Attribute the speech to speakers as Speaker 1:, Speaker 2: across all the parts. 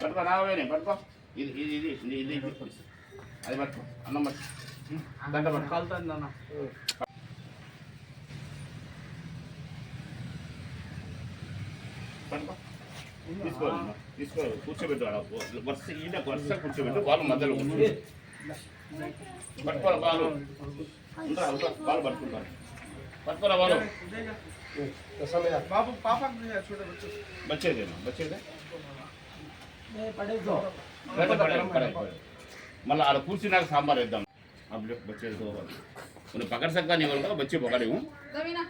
Speaker 1: పట్టుకో రావే పట్టుకో ఇది ఇది ఇది ఇది ఇది ఇది అది పట్టుకో అన్నం పట్టుకో దండ పట్టుకో పట్టుకో తీసుకో తీసుకో కూర్చోబెట్టు వరుస ఈయన వరుస కూర్చోబెట్టు వాళ్ళు మధ్యలో కూర్చో పట్టుకోరా బాలు. బాలు పట్టుకుంటారు పట్టుకోరా బాలు.
Speaker 2: బాబు పాపకు చూడవచ్చు
Speaker 1: బచ్చేదేనా బచ్చేదే మళ్ళీ ఆడ కూర్చున్నాక సాంబార్ వేద్దాం. అప్పుడు బచ్చేది పోవాలి కొన్ని పకడ సగ్గా నీ వాళ్ళు బచ్చి పొగడేము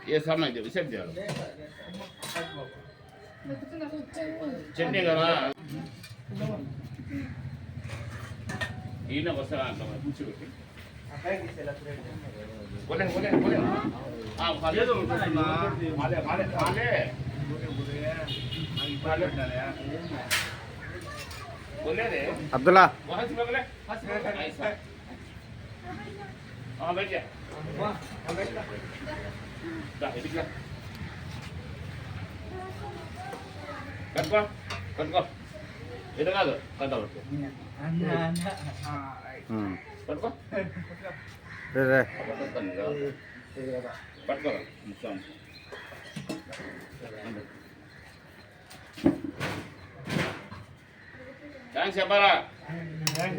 Speaker 1: ఏ సమయం ఇది? విషయం చేయాలి. చట్నీ కదా? ఈయన వస్తాను కూర్చోబెట్టి.
Speaker 3: అబ్దుల్లా.
Speaker 1: కట్టుకో కట్టుకో. కట్టుకో ఇటు కాదు కట్ట పట్టుకో పట్టుకో
Speaker 3: రే రే
Speaker 1: పట్టుకో ముస్తాను థ్యాంక్స్ చెప్పారా థ్యాంక్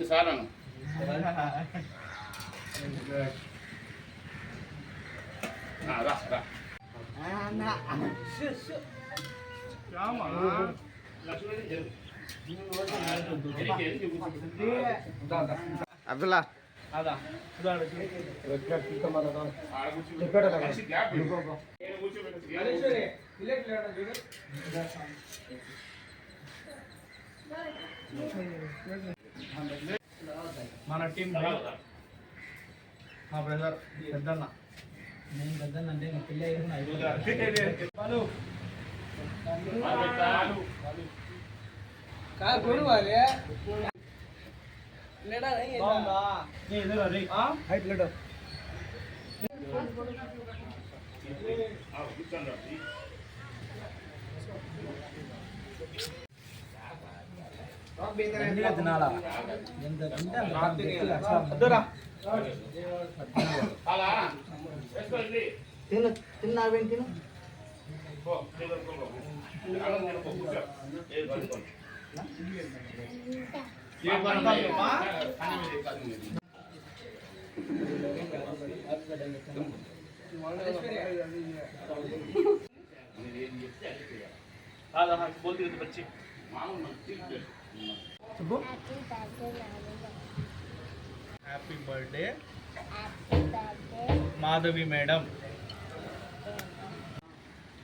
Speaker 1: యూ సార్ అన్న ఆ, రా రా లక్ష్మణ్ జరుగు. ఎనికి, ఎనికి కూర్చో.
Speaker 3: అబ్దుల్లా
Speaker 2: అదా
Speaker 1: ఆడ కూర్చోబెట్టు. మనిషి గ్యాప్ ఇవ్వు. ఈడ కూర్చోబెట్టు. ఈడ కూర్చోబెట్టు.
Speaker 2: మన టీం మా బ్రదర్ పెద్దన్న బాలు
Speaker 1: ఆ, పెట్టా.
Speaker 2: బాగుందా తినాలా వద్దురా
Speaker 1: అలా వేసుకో ఇది.
Speaker 2: తిను తిన్నావేం తిను
Speaker 1: పో, చేతులు పో. అన్నం తిను, పో, కూర్చో. ఏది పడుకో. ఏ పని ఉంది?
Speaker 2: అమ్మా.
Speaker 1: అన్నం ఇది, అన్నం ఇది. మీరు ఏం చెప్తే అది చేయాలి.
Speaker 2: ఆదా బోల్తి బచ్చి
Speaker 1: మామూలు మనం తీర్పు చేస్తాం.
Speaker 2: చెప్పు హ్యాపీ బర్త్డే మాధవి మేడం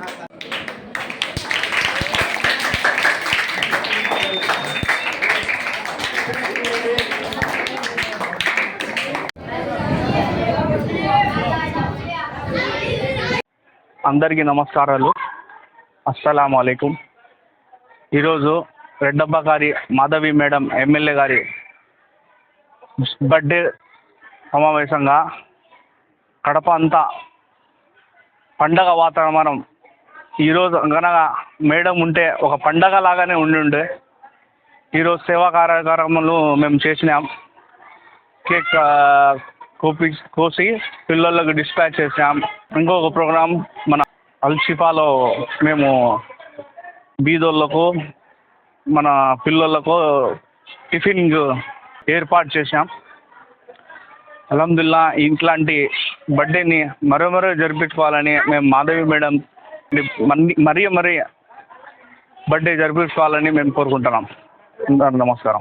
Speaker 2: అందరికీ నమస్కారాలు. అస్సలం అయికం ఈరోజు రెడ్డబ్బ గారి మాధవి మేడం ఎమ్మెల్యే గారి బర్త్డే సమావేశంగా
Speaker 4: కడప అంతా పండగ వాతావరణం ఈరోజు అనగా మేడం ఉంటే ఒక పండగ లాగానే ఉండుండే ఈరోజు సేవా కార్యక్రమాలు మేము చేసినాం. కేక్ కోపి కోసి పిల్లలకు డిస్పాచ్ చేసాం ఇంకొక ప్రోగ్రాం మన అల్షిఫాలో మేము బీదోళ్ళకు మన పిల్లలకు టిఫిన్ ఏర్పాటు చేశాం అలహదుల్లా ఇట్లాంటి బర్త్డేని మరో మరో జరిపించుకోవాలని మేము మాధవి మేడం మన్ని మరీ మరీ బర్త్డే జరిపించుకోవాలని మేము కోరుకుంటున్నాం. నమస్కారం.